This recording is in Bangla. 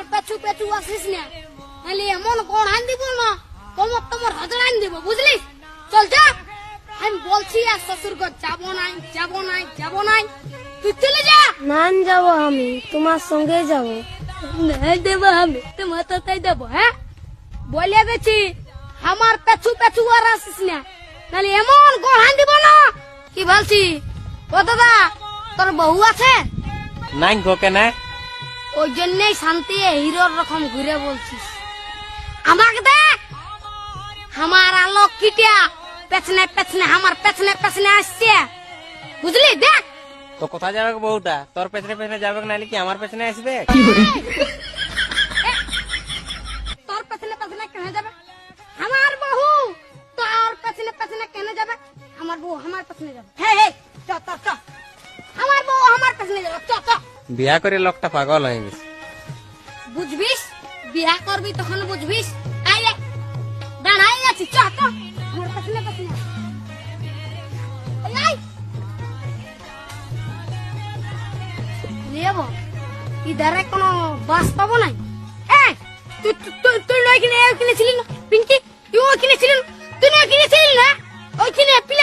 আমার পেছু পেছু আসিস না। নাহলে এমন কোন আন দিব না তোমার তোমার হাজার আন দিব বুঝলি? চল যা। আমি বলছি আর শ্বশুর ঘর যাব নাই যাব নাই যাব নাই। তুই চলে যা। নান যাব আমি তোমার সঙ্গে যাব। নাই দেবো আমি তোমার তাই দেবো হ্যাঁ? বলে গেছি আমার পেছু পেছু আর আসিস না। নাহলে এমন গড়ান দিব না। কি বলছি? ও দাদা তোর বউ আছে? নাই গোকে না ওই জন্যই শান্তি হিরোর রকম ঘুরে বলছিস। আমাকে দেখ আমার আলো কিটিয়া পেছনে পেছনে আমার পেছনে পেছনে আসছে। বুঝলি? দেখ তো কোথায় যাবে বউটা? তোর পেছনে পেছনে যাবে নাহলে কি আমার পেছনে আসবে? তোর পেছনে পেছনে কেন যাবে? আমার বহু তোর পেছনে পেছনে কেন যাবে? আমার বউ আমার পেছনে যাবে। হে হে চ চ চ। আমার বউ আমার পেছনে যাবে। চ চ। বিয়া করে লোকটা পাগল হয়ে গেছে। বুঝবিস? বিয়া করবি তখন বুঝবিস? আই দাঁড়াই আছি চ চ। আমার পেছনে পেছনে আই, আই লেবো ইধারে কোনো বাস পাবো নাই? এ তুই তুই- তুই নয় কিনে কিনেছিলি না পিঙ্কি? তুই কিনেছিলি না? না? ওইখানে কাছে